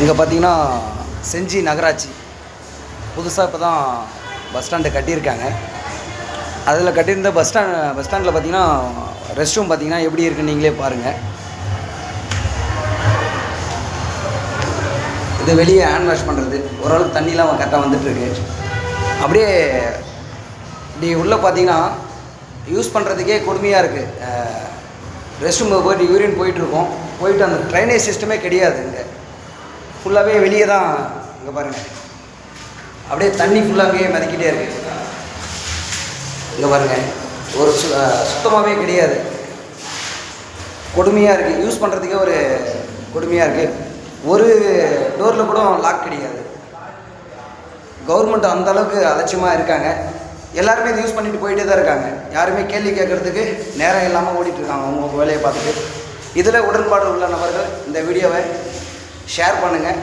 இங்கே பார்த்தீங்கன்னா செஞ்சி நகராட்சி. புதுசாக இப்போ தான் பஸ் ஸ்டாண்டு கட்டியிருக்காங்க. அதில் கட்டியிருந்த பஸ் ஸ்டாண்ட் பஸ் ஸ்டாண்டில் பார்த்தீங்கன்னா ரெஸ்ட் ரூம் பார்த்தீங்கன்னா எப்படி இருக்குன்னு நீங்களே பாருங்கள் இது வெளியே ஹேண்ட் வாஷ் பண்ணுறது ஓரளவுக்கு தண்ணிலாம் கரெக்டாக வந்துட்டுருக்கு. அப்படியே இப்படி உள்ளே பார்த்தீங்கன்னா யூஸ் பண்ணுறதுக்கே கொடுமையாக இருக்குது ரெஸ்ட் ரூமில் போயிட்டு யூரின் போயிட்டுருக்கோம் போயிட்டு அந்த ட்ரைனேஜ் சிஸ்டமே கிடையாது இங்கே. ஃபுல்லாகவே வெளியே தான் இங்கே பாருங்கள் அப்படியே தண்ணி ஃபுல்லாகவே மிதக்கிட்டே இருக்குது இங்கே பாருங்கள் ஒரு சு சுத்தமாகவே கிடையாது. கொடுமையாக இருக்குது யூஸ் பண்ணுறதுக்கே ஒரு கொடுமையாக இருக்குது ஒரு டோரில் கூட லாக் கிடையாது. கவர்மெண்ட் அந்தளவுக்கு அலட்சியமாக இருக்காங்க. எல்லாருமே இதை யூஸ் பண்ணிட்டு போயிட்டே தான் இருக்காங்க. யாருமே கேள்வி கேட்குறதுக்கு நேரம் இல்லாமல் ஓடிட்டுருக்காங்க அவங்க வேலையை பார்த்துட்டு. இதில் உடன்பாடு உள்ள நபர்கள் இந்த வீடியோவை ஷேர் பண்ணுங்கள்